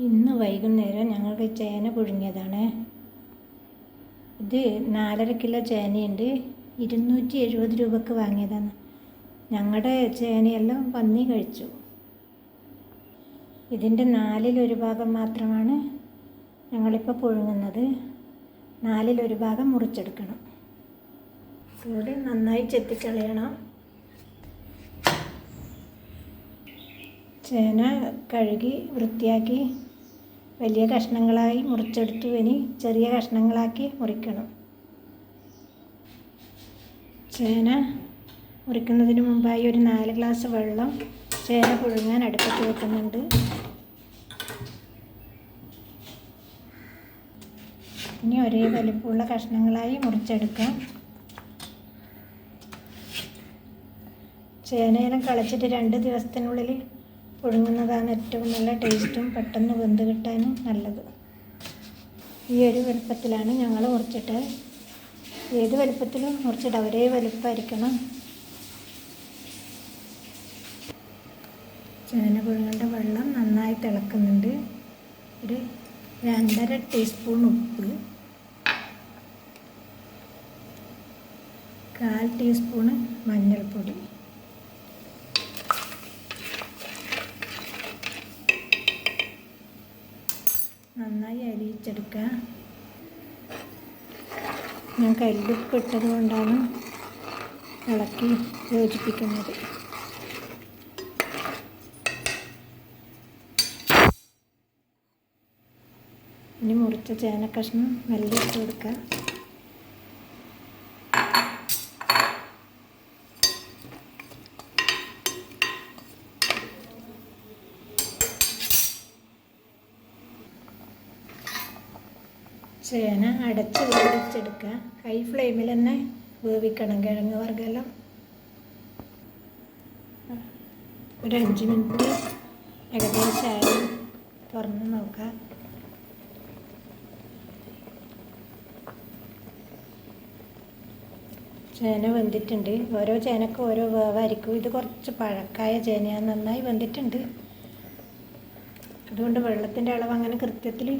ഇന്ന് വൈകുന്നേരം ഞങ്ങൾക്ക് ചേന പുഴുങ്ങിയതാണ്. ഇത് നാലര കിലോ ചേനയുണ്ട്. ഇരുന്നൂറ്റി എഴുപത് രൂപക്ക് വാങ്ങിയതാണ്. ഞങ്ങളുടെ ചേനയെല്ലാം പന്നി കഴിച്ചു. ഇതിന്റെ നാലിലൊരു ഭാഗം മാത്രമാണ് ഞങ്ങളിപ്പോൾ പുഴുങ്ങുന്നത്. നാലിലൊരു ഭാഗം മുറിച്ചെടുക്കണം. കൂടി നന്നായി ചെത്തിക്കളയണം. ചേന കഴുകി വൃത്തിയാക്കി വലിയ കഷ്ണങ്ങളായി മുറിച്ചെടുത്തു. ഇനി ചെറിയ കഷ്ണങ്ങളാക്കി മുറിക്കണം. ചേന മുറിക്കുന്നതിന് മുമ്പായി ഒരു നാല് ഗ്ലാസ് വെള്ളം ചേന പുഴുങ്ങാൻ അടുപ്പത്ത് വെക്കുന്നുണ്ട്. ഇനി ഒരേ വലിപ്പമുള്ള കഷ്ണങ്ങളായി മുറിച്ചെടുക്കാം. ചേനയെല്ലാം കളച്ചിട്ട് രണ്ട് ദിവസത്തിനുള്ളിൽ പുഴുങ്ങുന്നതാണ് ഏറ്റവും നല്ല ടേസ്റ്റും പെട്ടെന്ന് വെന്ത് കിട്ടാനും നല്ലത്. ഈ ഒരു വലുപ്പത്തിലാണ് ഞങ്ങൾ മുറിച്ചിട്ട്. ഏത് വലുപ്പത്തിലും മുറിച്ചിട്ട് ഒരേ വലുപ്പമായിരിക്കണം. ചേന പുഴുങ്ങേണ്ട വെള്ളം നന്നായി തിളക്കുന്നുണ്ട്. ഒരു രണ്ടര ടീസ്പൂൺ ഉപ്പ്. കാൽ ടീസ്പൂണ് മഞ്ഞൾപ്പൊടി. നന്നായി ഞാൻ കല്ലുപ്പ് ഇട്ടത് കൊണ്ടാണ് ഇളക്കി യോജിപ്പിക്കുന്നത്. ഇനി മുറിച്ച ചേനക്കഷ്ണം മെല്ലെ ഇട്ട് കൊടുക്കുക. ചേന അടച്ച് വേവിച്ചെടുക്കുക. ഹൈ ഫ്ലെയിമിൽ തന്നെ വേവിക്കണം കിഴങ്ങ് വർഗമെല്ലാം. ഒരു അഞ്ച് മിനിറ്റ് ഏകദേശമായി തുറന്ന് നോക്കുക. ചേന വെന്തിട്ടുണ്ട്. ഓരോ ചേനക്കും ഓരോ വേവായിരിക്കും. ഇത് കുറച്ച് പഴക്കായ ചേനയാണ്. നന്നായി വെന്തിട്ടുണ്ട്. അതുകൊണ്ട് വെള്ളത്തിന്റെ അളവ് അങ്ങനെ കൃത്യത്തിൽ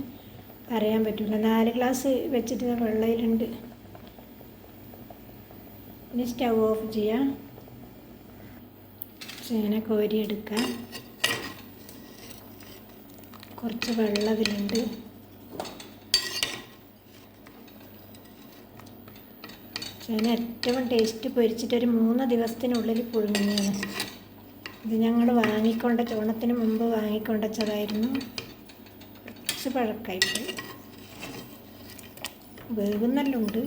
അറിയാൻ പറ്റില്ല നാല് ഗ്ലാസ് വെച്ചിട്ട് വെള്ളയിലുണ്ട്. ഇനി സ്റ്റവ് ഓഫ് ചെയ്യാം. ചേന കോരി എടുക്കാം കുറച്ച് വെള്ളം അതിലുണ്ട്. ചേന ഏറ്റവും ടേസ്റ്റ് പൊരിച്ചിട്ട് ഒരു മൂന്ന് ദിവസത്തിനുള്ളിൽ പുഴുങ്ങുന്നതാണ്. ഇത് ഞങ്ങൾ വാങ്ങിക്കൊണ്ട ചോണത്തിന് മുമ്പ് വാങ്ങിക്കൊണ്ടച്ചതായിരുന്നു. പഴക്കായിപ്പോയി വേവുന്നെല്ലാം ഉണ്ട്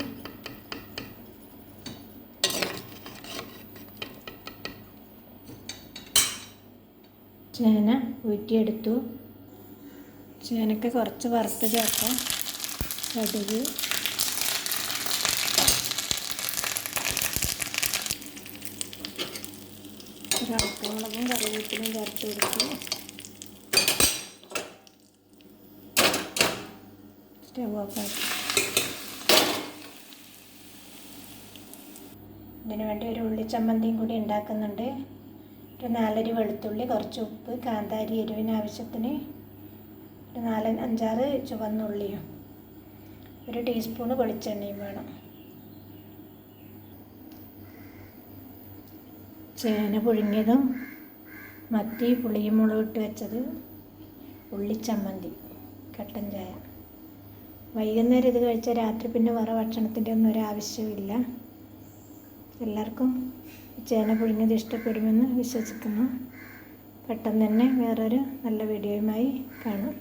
ചേന ഊറ്റിയെടുത്തു. ചേനക്ക് കുറച്ച് വറുത്ത് ചേർക്കാം. കടുക്. ഒരു ഉണക്കമുളകും കറിവേപ്പിലും ചേർത്ത് കൊടുത്തു. സ്റ്റവ് ഓഫാക്കി ഇതിനു വേണ്ടി ഒരു ഉള്ളിച്ചമ്മന്തിയും കൂടി ഉണ്ടാക്കുന്നുണ്ട്. ഒരു നാലരി വെളുത്തുള്ളി കുറച്ച് ഉപ്പ് കാന്താരി എരിവിന് ആവശ്യത്തിന് ഒരു നാല് അഞ്ചാറ് ചുവന്നുള്ളിയും ഒരു ടീസ്പൂണ് വെളിച്ചെണ്ണയും വേണം. ചേന പുഴുങ്ങിയതും മത്തി പുളിയും മുളകിട്ട് വെച്ചത് ഉള്ളിച്ചമ്മന്തി കട്ടൻ ചായ. വൈകുന്നേരം ഇത് കഴിച്ചാൽ രാത്രി പിന്നെ വേറെ ഭക്ഷണത്തിന്റെ ഒന്നും ഒരാവശ്യമില്ല എല്ലാവർക്കും ചേന പുഴുങ്ങിയത് ഇഷ്ടപ്പെടുമെന്ന് വിശ്വസിക്കുന്നു. പെട്ടെന്ന് തന്നെ വേറൊരു നല്ല വീഡിയോയുമായി കാണാം.